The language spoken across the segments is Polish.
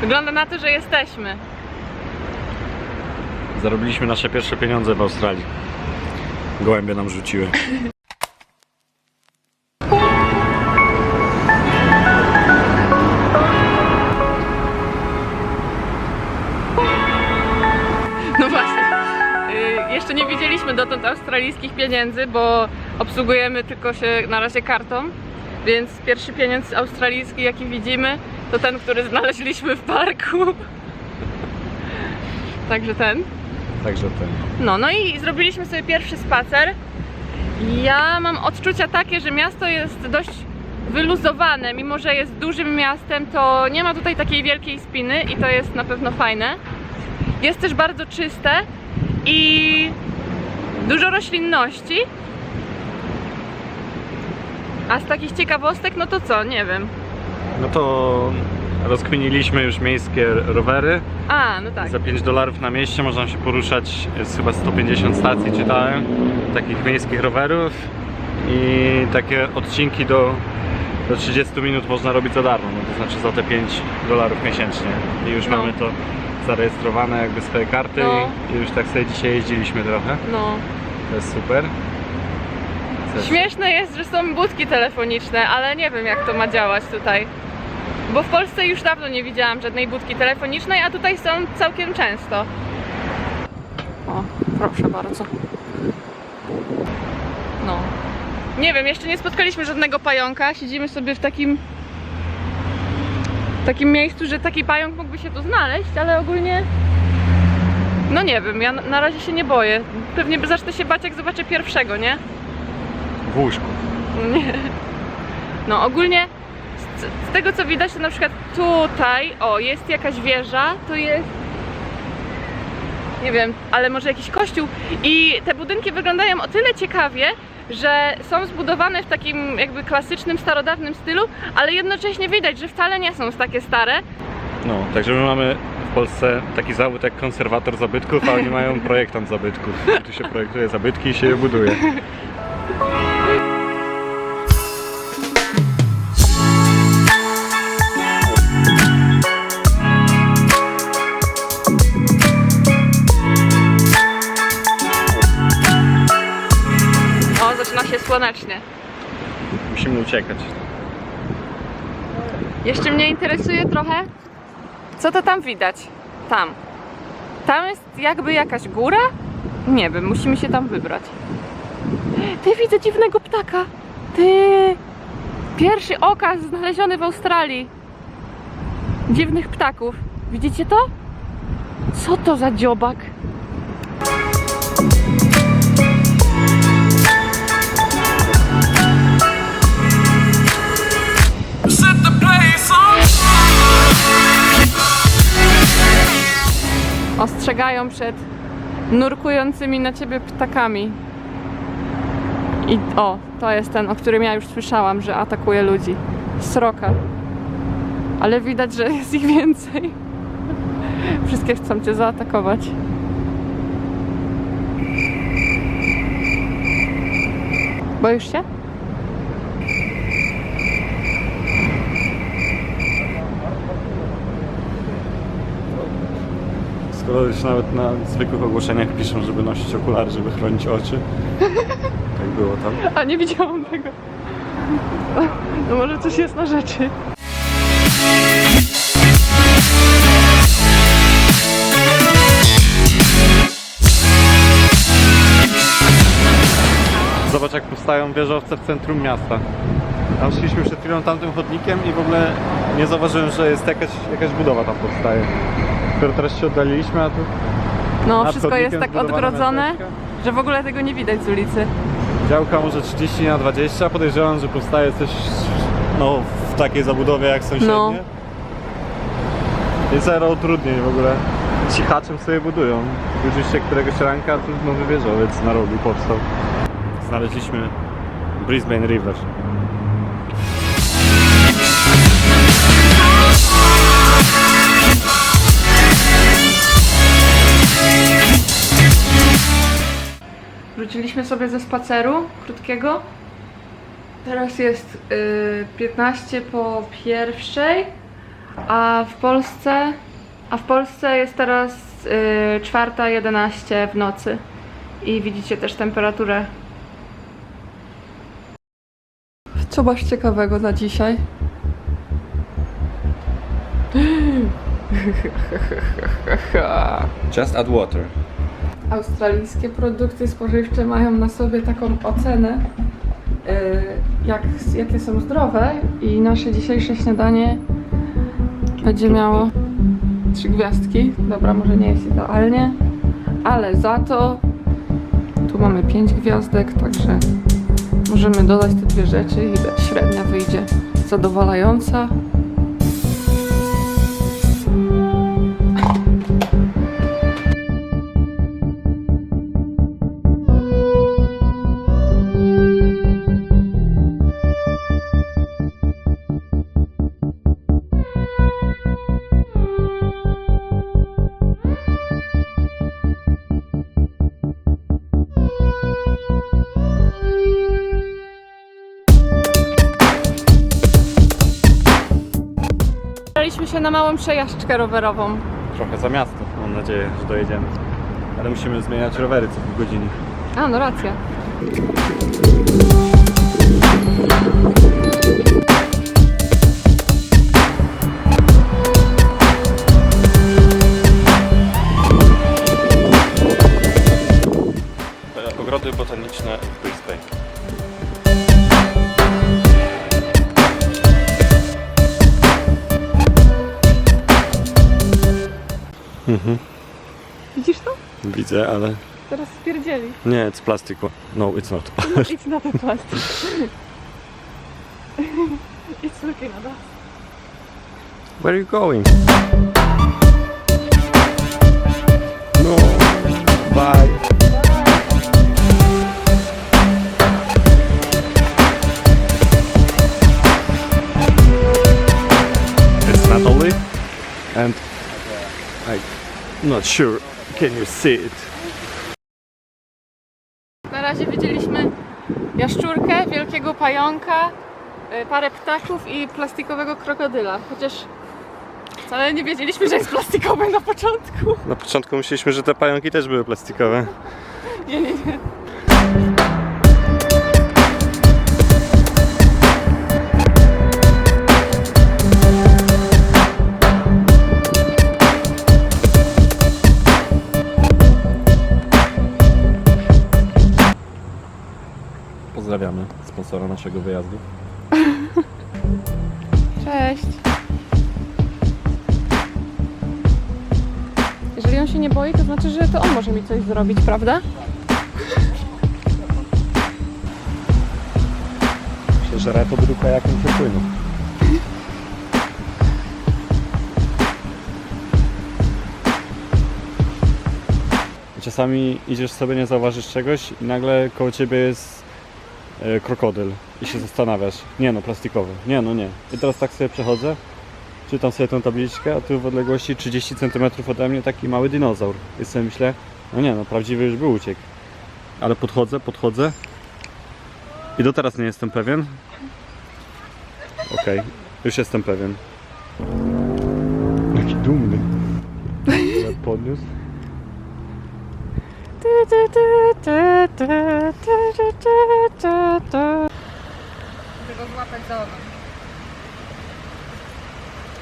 Wygląda na to, że jesteśmy. Zarobiliśmy nasze pierwsze pieniądze w Australii. Gołębie nam rzuciły. No właśnie. Y, jeszcze nie widzieliśmy dotąd australijskich pieniędzy, bo obsługujemy tylko się na razie kartą. Więc pierwszy pieniądz australijski, jaki widzimy, to ten, który znaleźliśmy w parku. Także ten. Także ten. No, no i zrobiliśmy sobie pierwszy spacer. Ja mam odczucia takie, że miasto jest dość wyluzowane, mimo że jest dużym miastem, to nie ma tutaj takiej wielkiej spiny i to jest na pewno fajne. Jest też bardzo czyste i dużo roślinności. A z takich ciekawostek, no to co, nie wiem. No to rozkminiliśmy już miejskie rowery. A, no tak. Za 5 dolarów na mieście można się poruszać, jest chyba 150 stacji czytałem, takich miejskich rowerów i takie odcinki do, do 30 minut można robić za darmo, no to znaczy za te 5 dolarów miesięcznie. I już No. mamy to zarejestrowane jakby swoje karty No. i, już tak sobie dzisiaj jeździliśmy trochę, No. to jest super. Śmieszne jest, że są budki telefoniczne, ale nie wiem jak to ma działać tutaj. Bo w Polsce już dawno nie widziałam żadnej budki telefonicznej, a tutaj są całkiem często. O, proszę bardzo. No. Nie wiem, jeszcze nie spotkaliśmy żadnego pająka. Siedzimy sobie w takim w takim miejscu, że taki pająk mógłby się tu znaleźć, ale ogólnie no nie wiem, ja na- razie się nie boję. Pewnie zacznę się bać jak zobaczę pierwszego, nie? W łóżku. Nie. No ogólnie z, z tego co widać to na przykład tutaj, o jest jakaś wieża, to jest nie wiem, ale może jakiś kościół i te budynki wyglądają o tyle ciekawie, że są zbudowane w takim jakby klasycznym, starodawnym stylu, ale jednocześnie widać, że wcale nie są takie stare. No, także my mamy w Polsce taki zawód jak konserwator zabytków, a oni mają projektant zabytków. Tu się projektuje zabytki i się je buduje. Słonecznie. Musimy uciekać. Jeszcze mnie interesuje trochę, co to tam widać. Tam. Tam jest jakby jakaś góra? Nie wiem, musimy się tam wybrać. Ty widzę dziwnego ptaka. Ty. Pierwszy okaz znaleziony w Australii. Dziwnych ptaków. Widzicie to? Co to za dziobak? Ostrzegają przed nurkującymi na ciebie ptakami. I o, to jest ten, o którym ja już słyszałam, że atakuje ludzi. Sroka. Ale widać, że jest ich więcej. Wszystkie chcą cię zaatakować. Boisz się? Skoro już nawet na zwykłych ogłoszeniach piszą, żeby nosić okulary, żeby chronić oczy. Tak było tam. A nie widziałam tego. No może coś jest na rzeczy. Zobacz jak powstają wieżowce w centrum miasta. Tam szliśmy przed chwilą tamtym chodnikiem i w ogóle nie zauważyłem, że jest jakaś, jakaś budowa tam powstaje. Dopiero teraz się oddaliliśmy, a tu No, nad wszystko jest tak zbudowana odgrodzone, miasteczka. że w ogóle tego nie widać z ulicy. Działka może 30 na 20, podejrzewam, że powstaje coś no, w takiej zabudowie jak sąsiednie. No. I zero utrudnień w ogóle. Cichaczem sobie budują. Oczywiście któregoś ranka tu nowy wieżowiec na rogu powstał. Znaleźliśmy Brisbane River. Wróciliśmy sobie ze spaceru krótkiego. Teraz jest y, 15 po pierwszej, A w Polsce, a w Polsce jest teraz y, 4.11 w nocy. I widzicie też temperaturę. Co masz ciekawego na dzisiaj? Just add water. Australijskie produkty spożywcze mają na sobie taką ocenę, y, jak, jakie są zdrowe i nasze dzisiejsze śniadanie będzie miało trzy gwiazdki. Dobra, może nie jest idealnie, ale za to tu mamy pięć gwiazdek, także możemy dodać te dwie rzeczy i średnia wyjdzie zadowalająca. Wybraliśmy się na małą przejażdżkę rowerową. Trochę za miasto, mam nadzieję, że dojedziemy. Ale musimy zmieniać rowery co pół godziny. A, no racja. Widzisz to? Widzę, ale Teraz spierdzieli. nie, it's plastic. No, it's not. It's not a plastic. It's looking at us. Where are you going? No. Bye. It's Natalie, and I'm not sure. Can you see it? Na razie widzieliśmy jaszczurkę, wielkiego pająka, y, parę ptaków i plastikowego krokodyla. Chociaż wcale nie wiedzieliśmy, że jest plastikowy na początku. Na początku myśleliśmy, że te pająki też były plastikowe. Nie, nie, nie. Pozdrawiamy sponsora naszego wyjazdu. Cześć. Jeżeli on się nie boi, to znaczy, że to on może mi coś zrobić, prawda? Przeżera to druga jakimś płynu. Czasami idziesz sobie, nie zauważysz czegoś i nagle koło ciebie jest krokodyl i się zastanawiasz. Nie no, plastikowy. Nie no, nie. I teraz tak sobie przechodzę, czytam sobie tą tabliczkę, a tu w odległości 30 cm ode mnie taki mały dinozaur. I sobie myślę, no nie no, prawdziwy już by uciekł. Ale podchodzę, podchodzę i do teraz nie jestem pewien. Okej, już jestem pewien. Jaki dumny. Podniósł. Tego złapać za ogon.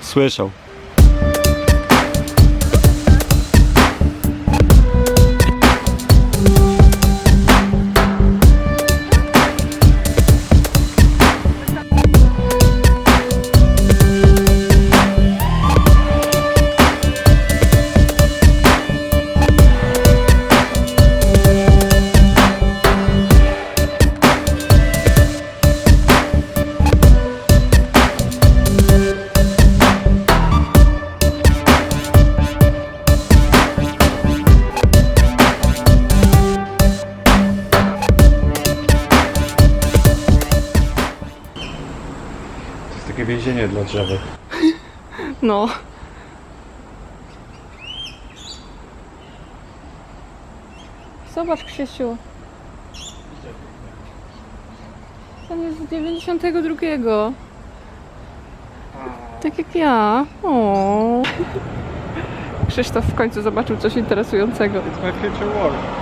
Słyszał. Więzienie dla drzewek. No. Zobacz, Krzysiu. Ten jest z 92. Tak jak ja. O. Krzysztof w końcu zobaczył coś interesującego. It's my future work.